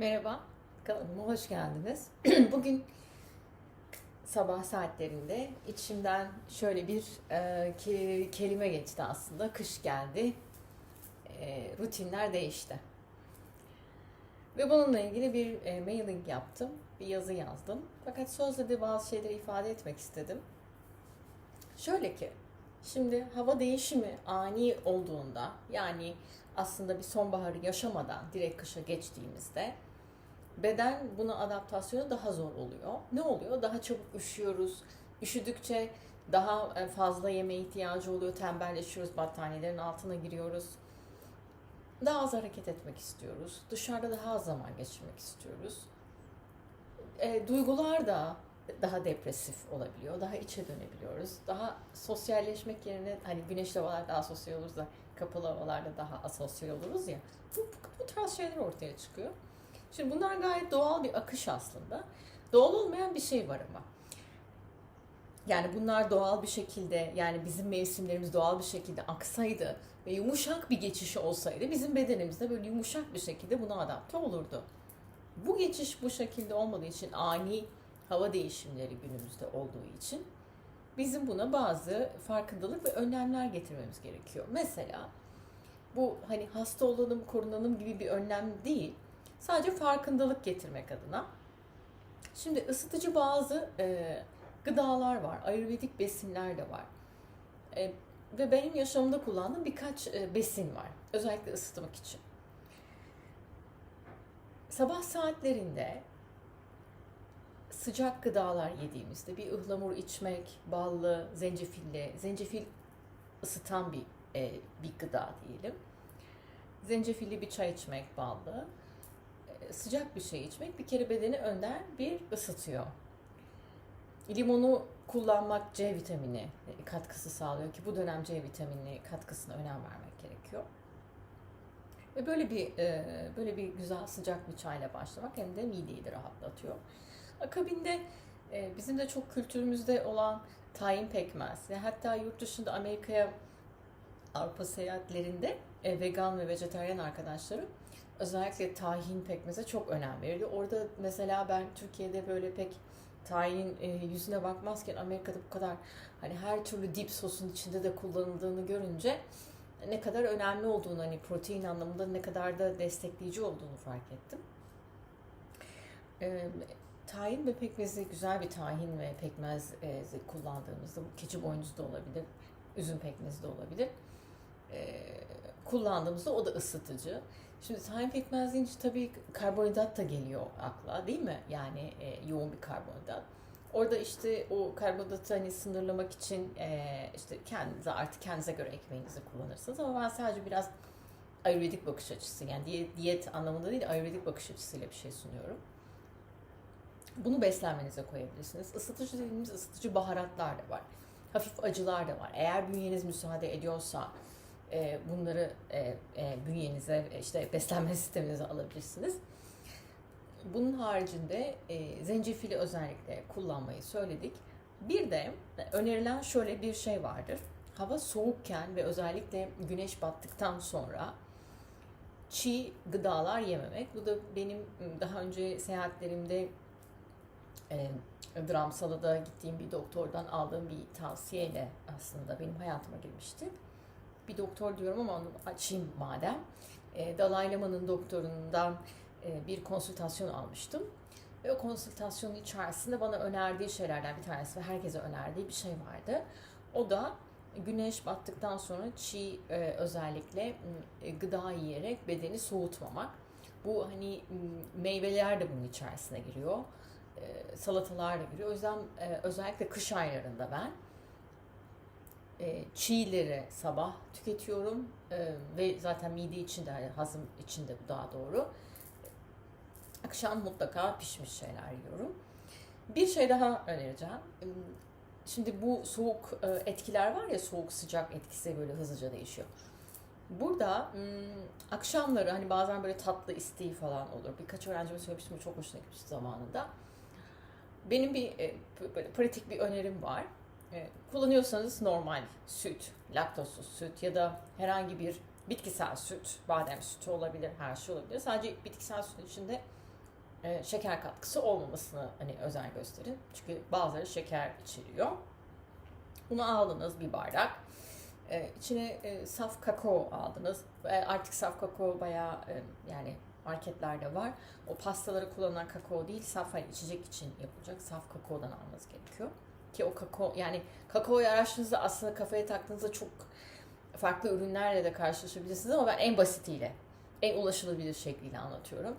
Merhaba, kanalıma hoş geldiniz. Bugün sabah saatlerinde içimden şöyle bir e, ke- kelime geçti aslında. Kış geldi, e, rutinler değişti. Ve bununla ilgili bir e, mailing yaptım, bir yazı yazdım. Fakat sözle de bazı şeyleri ifade etmek istedim. Şöyle ki, şimdi hava değişimi ani olduğunda, yani aslında bir sonbaharı yaşamadan direkt kışa geçtiğimizde beden buna adaptasyonu daha zor oluyor. Ne oluyor? Daha çabuk üşüyoruz. Üşüdükçe daha e, fazla yeme ihtiyacı oluyor. Tembelleşiyoruz, battaniyelerin altına giriyoruz. Daha az hareket etmek istiyoruz. Dışarıda daha az zaman geçirmek istiyoruz. E, duygular da daha depresif olabiliyor. Daha içe dönebiliyoruz. Daha sosyalleşmek yerine hani güneşli havalar daha sosyal oluruz da kapalı havalarda daha asosyal oluruz ya. Bu, bu, bu tarz şeyler ortaya çıkıyor. Şimdi bunlar gayet doğal bir akış aslında. Doğal olmayan bir şey var ama. Yani bunlar doğal bir şekilde yani bizim mevsimlerimiz doğal bir şekilde aksaydı ve yumuşak bir geçiş olsaydı bizim bedenimiz de böyle yumuşak bir şekilde buna adapte olurdu. Bu geçiş bu şekilde olmadığı için ani hava değişimleri günümüzde olduğu için bizim buna bazı farkındalık ve önlemler getirmemiz gerekiyor. Mesela bu hani hasta olalım, korunalım gibi bir önlem değil. Sadece farkındalık getirmek adına. Şimdi ısıtıcı bazı e, gıdalar var, ayurvedik besinler de var. E, ve benim yaşamımda kullandığım birkaç e, besin var. Özellikle ısıtmak için. Sabah saatlerinde sıcak gıdalar yediğimizde bir ıhlamur içmek, ballı, zencefilli, zencefil ısıtan bir e, bir gıda diyelim. Zencefilli bir çay içmek ballı. Sıcak bir şey içmek bir kere bedeni önden bir ısıtıyor. Limonu kullanmak C vitamini e, katkısı sağlıyor ki bu dönem C vitamini katkısına önem vermek gerekiyor. Ve böyle bir e, böyle bir güzel sıcak bir çayla başlamak hem de mideyi de rahatlatıyor. Akabinde e, bizim de çok kültürümüzde olan tayin pekmez hatta yurt dışında Amerika'ya Avrupa seyahatlerinde e, vegan ve vejetaryen arkadaşlarım özellikle tahin pekmeze çok önem veriyor. Orada mesela ben Türkiye'de böyle pek tahin e, yüzüne bakmazken Amerika'da bu kadar hani her türlü dip sosun içinde de kullanıldığını görünce ne kadar önemli olduğunu hani protein anlamında ne kadar da destekleyici olduğunu fark ettim. E, tahin ve pekmezi güzel bir tahin ve pekmez e, kullandığımızda bu keçi boynuzu da olabilir, üzüm pekmezi de olabilir. E, kullandığımızda o da ısıtıcı. Şimdi tahin pekmez deyince tabii karbonhidrat da geliyor akla değil mi? Yani e, yoğun bir karbonhidrat. Orada işte o karbonhidratı hani sınırlamak için e, işte kendinize artık kendinize göre ekmeğinizi kullanırsınız ama ben sadece biraz ayurvedik bakış açısı yani diyet, diyet anlamında değil ayurvedik bakış açısıyla bir şey sunuyorum. Bunu beslenmenize koyabilirsiniz. Isıtıcı dediğimiz ısıtıcı baharatlar da var. Hafif acılar da var. Eğer bünyeniz müsaade ediyorsa e, bunları e, e, bünyenize işte beslenme sisteminize alabilirsiniz. Bunun haricinde e, zencefili özellikle kullanmayı söyledik. Bir de önerilen şöyle bir şey vardır. Hava soğukken ve özellikle güneş battıktan sonra çiğ gıdalar yememek. Bu da benim daha önce seyahatlerimde e, Dramsala'da gittiğim bir doktordan aldığım bir tavsiyeyle aslında benim hayatıma girmişti. Bir doktor diyorum ama onu açayım madem. E, Dalai Lama'nın doktorundan e, bir konsültasyon almıştım. Ve o konsültasyonun içerisinde bana önerdiği şeylerden bir tanesi ve herkese önerdiği bir şey vardı. O da güneş battıktan sonra çiğ e, özellikle e, gıda yiyerek bedeni soğutmamak. Bu hani meyveler de bunun içerisine giriyor. E, salatalar da giriyor. O yüzden e, özellikle kış aylarında ben e, çiğleri sabah tüketiyorum e, ve zaten mide içinde, yani hazım içinde bu daha doğru. Akşam mutlaka pişmiş şeyler yiyorum. Bir şey daha önereceğim. Şimdi bu soğuk e, etkiler var ya soğuk sıcak etkisi böyle hızlıca değişiyor. Burada ım, akşamları hani bazen böyle tatlı isteği falan olur. Birkaç öğrencime söylemiştim çok hoşuna gitmişti zamanında. Benim bir e, böyle pratik bir önerim var. E, kullanıyorsanız normal süt, laktozsuz süt ya da herhangi bir bitkisel süt, badem sütü olabilir, her şey olabilir. Sadece bitkisel sütün içinde e, şeker katkısı olmamasını hani özen gösterin. Çünkü bazıları şeker içeriyor. Bunu aldınız bir bardak. E, içine e, saf kakao aldınız. Artık saf kakao bayağı yani marketlerde var. O pastaları kullanılan kakao değil, saf hani içecek için yapılacak saf kakaodan almanız gerekiyor. Ki o kakao yani kakaoyu araştırdığınızda aslında kafaya taktığınızda çok farklı ürünlerle de karşılaşabilirsiniz ama ben en basitiyle, en ulaşılabilir şekliyle anlatıyorum.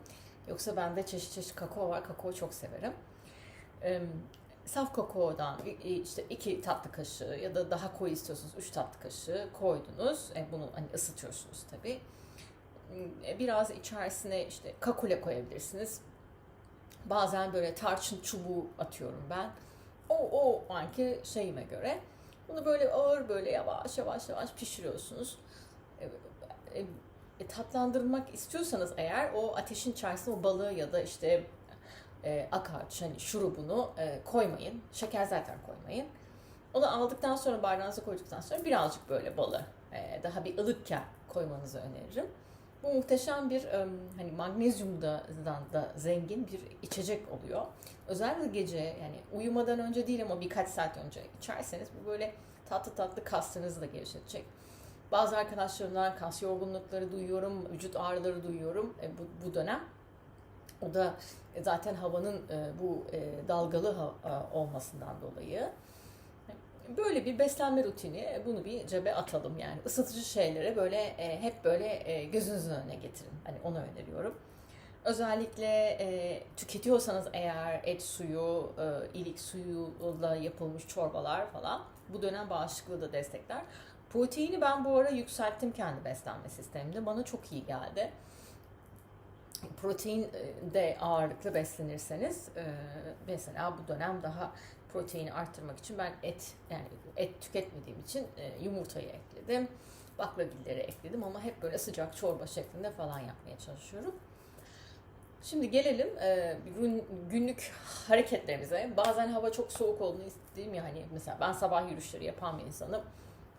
Yoksa bende çeşit çeşit kakao var. Kakao çok severim. Saf kakaodan işte iki tatlı kaşığı ya da daha koyu istiyorsanız üç tatlı kaşığı koydunuz. E, bunu hani ısıtıyorsunuz tabii. Biraz içerisine işte kakule koyabilirsiniz. Bazen böyle tarçın çubuğu atıyorum ben. O o anki şeyime göre. Bunu böyle ağır böyle yavaş yavaş yavaş pişiriyorsunuz. E, e, e, tatlandırmak istiyorsanız eğer o ateşin içerisine o balığı ya da işte e, akarç hani şurubunu e, koymayın. Şeker zaten koymayın. Onu aldıktan sonra bardağınıza koyduktan sonra birazcık böyle balı e, daha bir ılıkken koymanızı öneririm. Bu muhteşem bir e, hani magnezyumdan da zengin bir içecek oluyor. Özellikle gece yani uyumadan önce değil ama birkaç saat önce içerseniz bu böyle tatlı tatlı kaslarınızı da gevşetecek. Bazı arkadaşlarımdan kas yorgunlukları duyuyorum, vücut ağrıları duyuyorum e, bu, bu dönem. O da zaten havanın e, bu e, dalgalı ha, e, olmasından dolayı. Böyle bir beslenme rutini, bunu bir cebe atalım yani. ısıtıcı şeylere böyle e, hep böyle e, gözünüzün önüne getirin. Hani onu öneriyorum. Özellikle e, tüketiyorsanız eğer et suyu, e, ilik suyuyla yapılmış çorbalar falan bu dönem bağışıklığı da destekler. Proteini ben bu ara yükselttim kendi beslenme sistemimde. Bana çok iyi geldi. Protein e, de ağırlıklı beslenirseniz e, mesela bu dönem daha proteini arttırmak için ben et yani et tüketmediğim için e, yumurtayı ekledim. Baklagilleri ekledim ama hep böyle sıcak çorba şeklinde falan yapmaya çalışıyorum. Şimdi gelelim gün, günlük hareketlerimize. Bazen hava çok soğuk olduğunu istediğim ya hani mesela ben sabah yürüyüşleri yapan bir insanım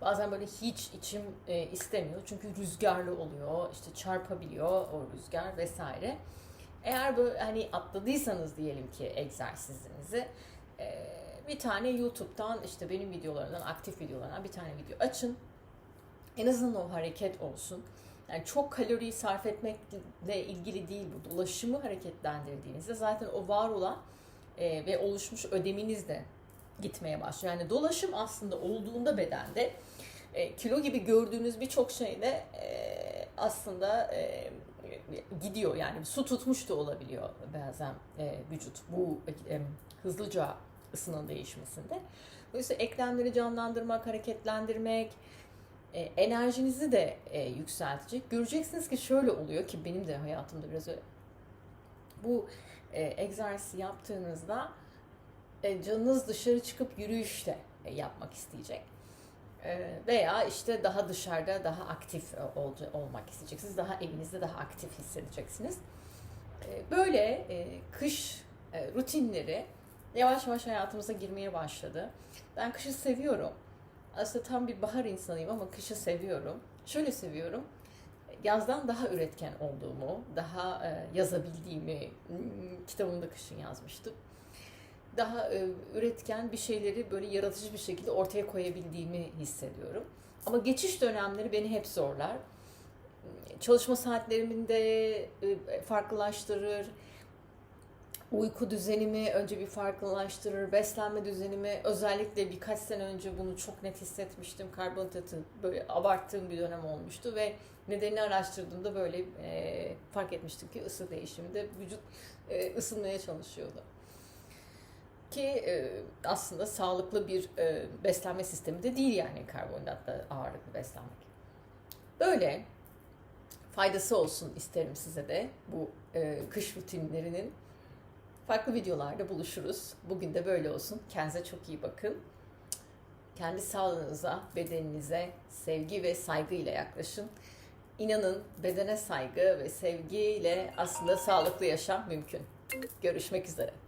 Bazen böyle hiç içim e, istemiyor. Çünkü rüzgarlı oluyor. işte çarpabiliyor o rüzgar vesaire. Eğer böyle hani atladıysanız diyelim ki egzersizinizi e, bir tane YouTube'dan işte benim videolarımdan, aktif videolarından bir tane video açın. En azından o hareket olsun. Yani çok kalori sarf etmekle ilgili değil bu. Dolaşımı hareketlendirdiğinizde zaten o var olan e, ve oluşmuş ödeminiz de gitmeye başlıyor. Yani dolaşım aslında olduğunda bedende e, kilo gibi gördüğünüz birçok şeyde e, aslında e, gidiyor. Yani su tutmuş da olabiliyor bazen e, vücut bu e, hızlıca ısının değişmesinde. Dolayısıyla eklemleri canlandırmak, hareketlendirmek, e, enerjinizi de e, yükseltecek. Göreceksiniz ki şöyle oluyor ki benim de hayatımda biraz öyle. Bu e, egzersizi yaptığınızda e, canınız dışarı çıkıp yürüyüş de e, yapmak isteyecek. E, veya işte daha dışarıda daha aktif olmak isteyeceksiniz. Daha evinizde daha aktif hissedeceksiniz. Böyle kış rutinleri yavaş yavaş hayatımıza girmeye başladı. Ben kışı seviyorum. Aslında tam bir bahar insanıyım ama kışı seviyorum. Şöyle seviyorum. Yazdan daha üretken olduğumu, daha yazabildiğimi hmm, kitabımda kışın yazmıştım daha e, üretken bir şeyleri böyle yaratıcı bir şekilde ortaya koyabildiğimi hissediyorum. Ama geçiş dönemleri beni hep zorlar. Çalışma saatlerimi de e, farklılaştırır. Uyku düzenimi önce bir farklılaştırır. Beslenme düzenimi özellikle birkaç sene önce bunu çok net hissetmiştim. Karbonhidratı böyle abarttığım bir dönem olmuştu ve nedenini araştırdığımda böyle e, fark etmiştim ki ısı değişiminde vücut e, ısınmaya çalışıyordu ki e, aslında sağlıklı bir e, beslenme sistemi de değil yani karbonhidratla ağırlıklı beslenmek. Böyle faydası olsun isterim size de bu e, kış rutinlerinin. Farklı videolarda buluşuruz. Bugün de böyle olsun. Kendinize çok iyi bakın. Kendi sağlığınıza, bedeninize sevgi ve saygıyla yaklaşın. İnanın bedene saygı ve sevgiyle aslında sağlıklı yaşam mümkün. Görüşmek üzere.